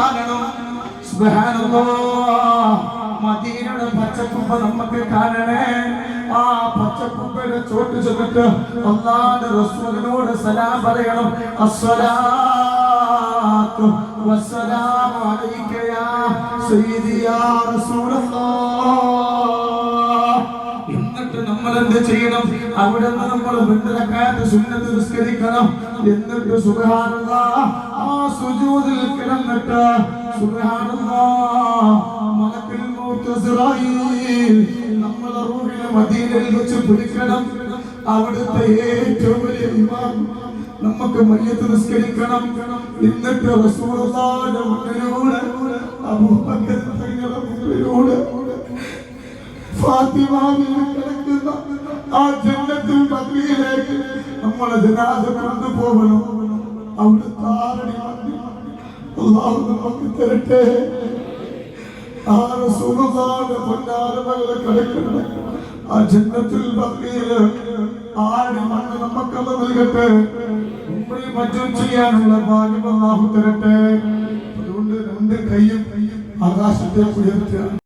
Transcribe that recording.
കാണണം. മദീനയുടെ പച്ചക്കുമ്പ നമുക്ക് കാണണേ. ആ പച്ചക്കുമ്പയുടെ ചോട്ട് ചുമട്ട് ഒന്നാണ്ട് റസൂലിനോട് സലാം പറയണം. അസ്സലാത്തു വസ്സലാമു അലൈക യാ സയ്യിദി യാ റസൂലല്ലാഹ്. നമ്മൾ എന്ത് ചെയ്യണം? അവിടെ നമ്മൾ മുന്നിലക്കാത്ത സുന്നത്ത് നിസ്കരിക്കണം. എന്നിട്ട് സുഖാനുള്ള ആ സുജൂദിൽ കിടന്നിട്ട് സുഖാനുള്ള മലക്കിൽ നമ്മളെ റൂഹിനെ മദീനയിൽ വെച്ച് പിടിക്കണം. അവിടുത്തെ ഏറ്റവും വലിയ ഇമാം നമുക്ക് മയ്യത്ത് നിസ്കരിക്കണം. എന്നിട്ട് റസൂലുള്ളാഹിന്റെ മുന്നിലൂടെ അബൂബക്കർ തങ്ങളുടെ മുന്നിലൂടെ ഫാത്തിമാവിൽ കിടക്കുന്ന ആ ജന്നത്തിൽ പത്രിയിലേക്ക് നമ്മളെ ജനാദ കൊണ്ടുപോകണം അവിടെ താരണി നമുക്ക് തരട്ടെ. ആ സുഖമാണ് പൊന്നാരമകളെ കിടക്കണം ആ ജന്മത്തിൽ പത്രിയിൽ ആടി മണ്ണ് നമുക്കത് നൽകട്ടെ. ഉമ്മയും മറ്റും ചെയ്യാനുള്ള ഭാഗ്യം അള്ളാഹു തരട്ടെ. അതുകൊണ്ട് രണ്ട് കൈയും ആകാശത്തെ ഉയർത്തുക.